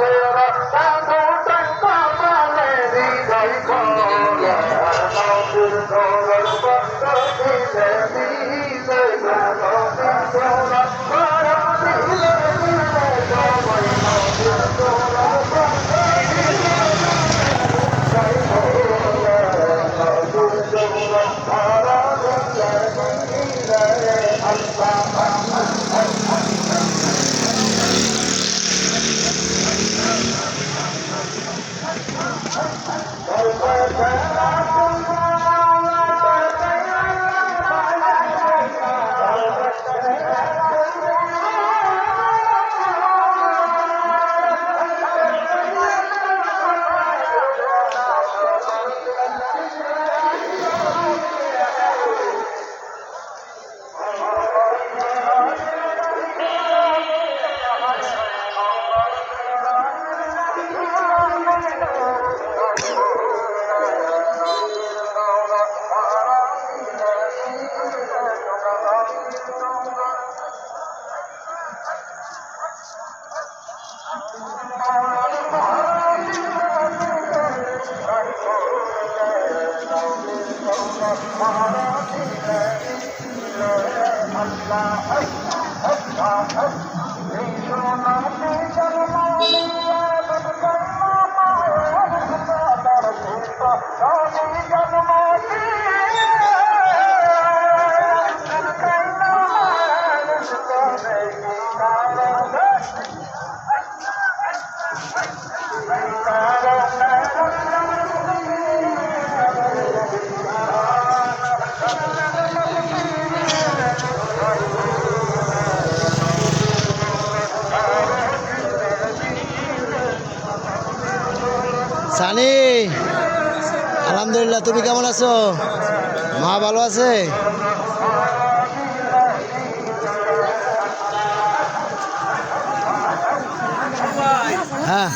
せます Allah Allah Allah Sunny আলহামদুলিল্লাহ তুমি কেমন আছো? মা ভালো আছে? হ্যাঁ।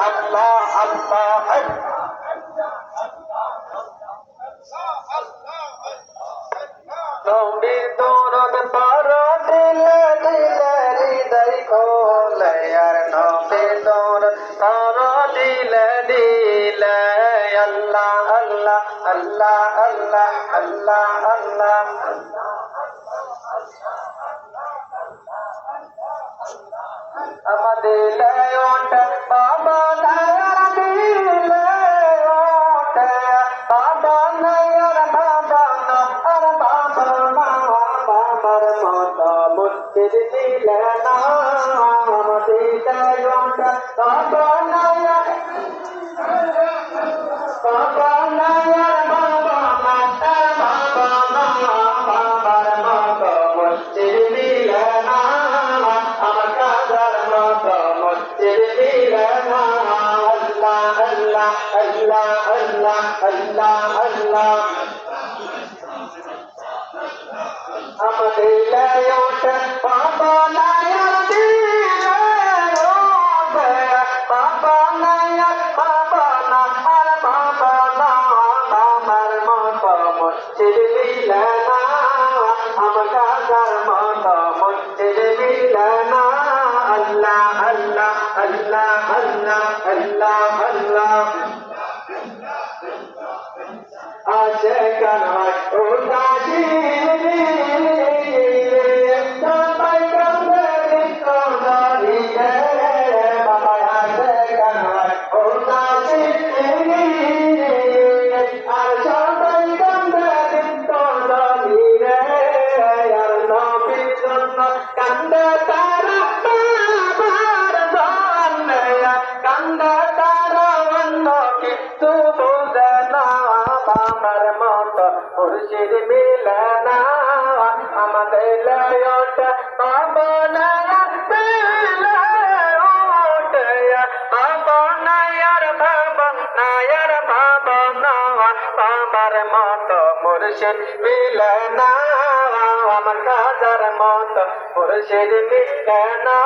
আল্লাহ আল্লাহ নবীর দৌলত পারা দিলে না আমাদের ওট বাবা নায়ার বাবা নায়ার বাবা আর বাবা না বাবার মত মুক্তির দিলে না আমার কাদার মত আমাদের ভাবনায়ার ভাবনা পাবার মতো মুর্শিদ মিলে না আমার কাজার মতো মুর্শিদ মিলে না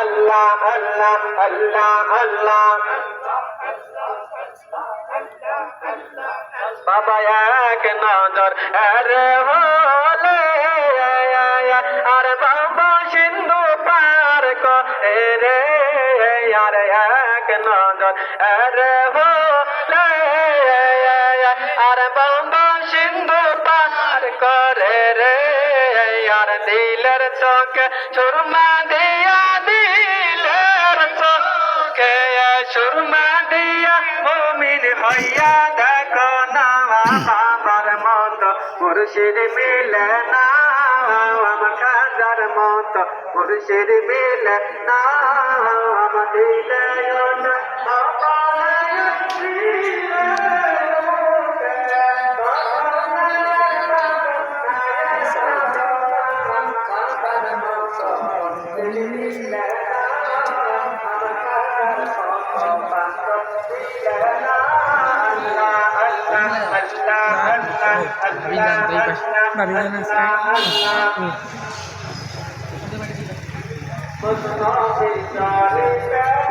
আল্লাহ আল্লাহ আল্লাহ আল্লাহ বাবা, এক নজর, আরে হলে, আর বাবা সিন্ধু পার রে, আর এক নজর, আরে আর বাবা সিন্ধু পার করে রে, আর দিলের চোখ সুরমা দিয়া হইয়া দেখো না আমার মত মুর্শিদ মিলে না, আমার খাজার মত মুর্শিদ মিলে না, আমার Let's not